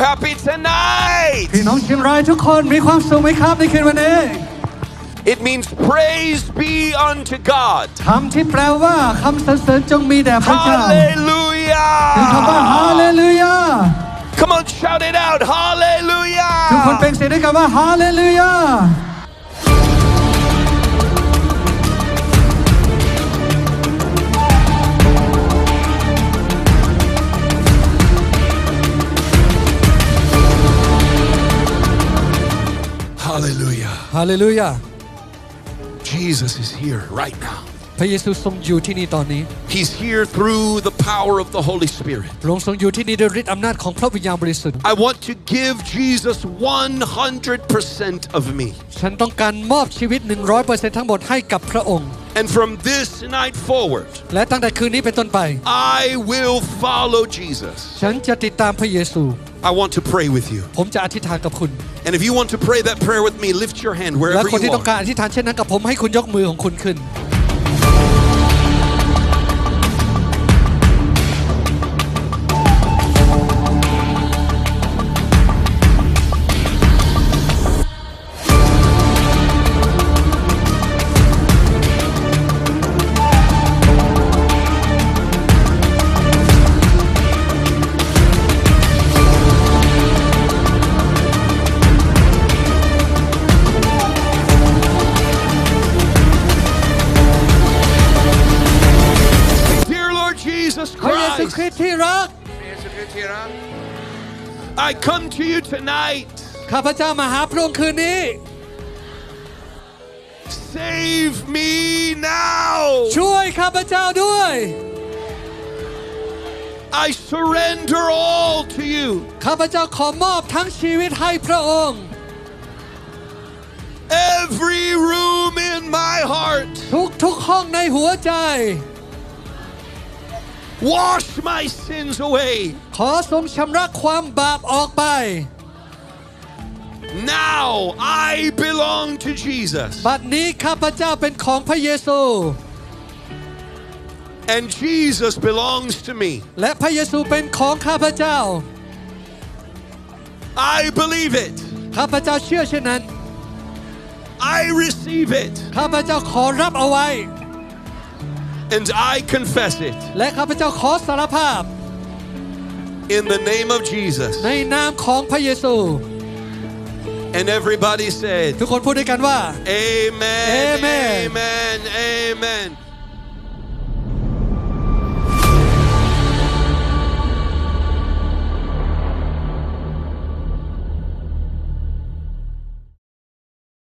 happy tonight? It means praise be unto God. Hallelujah! Come on, shout it out! Hallelujah! Hallelujah! Hallelujah. ฮาเลลูยา Jesus is here right now. พระเยซูทรงอยู่ที่นี่ตอนนี้ He's here through the power of the Holy Spirit. พระองค์ทรงอยู่ที่นี่ด้วยฤทธิ์อำนาจของพระวิญญาณบริสุทธิ์ I want to give Jesus 100% of me. ฉันต้องการมอบชีวิต 100%ทั้งหมดให้กับพระองค์ And from this night forward, และตั้งแต่คืนนี้เป็นต้นไป I will follow Jesus. ฉันจะติดตามพระเยซู I want to pray with you. ผมจะอธิษฐานกับคุณ And if you want to pray that prayer with me, lift your hand และ wherever คน you ที่ต้อง are. การอธิษฐานเช่นนั้นกับผมให้คุณยกมือของคุณขึ้น Christ, คริสต์ที่รัก I come to you tonight. ข้าพเจ้ามาหาพระองค์คืนนี้ Save me now. ช่วยข้าพเจ้าด้วย I surrender all to you. ข้าพเจ้าขอมอบทั้งชีวิตให้พระองค์ Every room in my heart. ทุกทุกๆห้องในหัวใจ Wash my sins away. ขอทรงชำระความบาปออกไป Now I belong to Jesus. บัดนี้ข้าพเจ้าเป็นของพระเยซู And Jesus belongs to me. และพระเยซูเป็นของข้าพเจ้า I believe it. ข้าพเจ้าเชื่อเช่นนั้น I receive it. ข้าพเจ้าขอรับเอาไว้ And I confess it. และข้าพเจ้าขอสารภาพ In the name of Jesus. ในนามของพระเยซู And everybody said, ทุกคนพูดด้วยกันว่า Amen. Amen. Amen. Amen.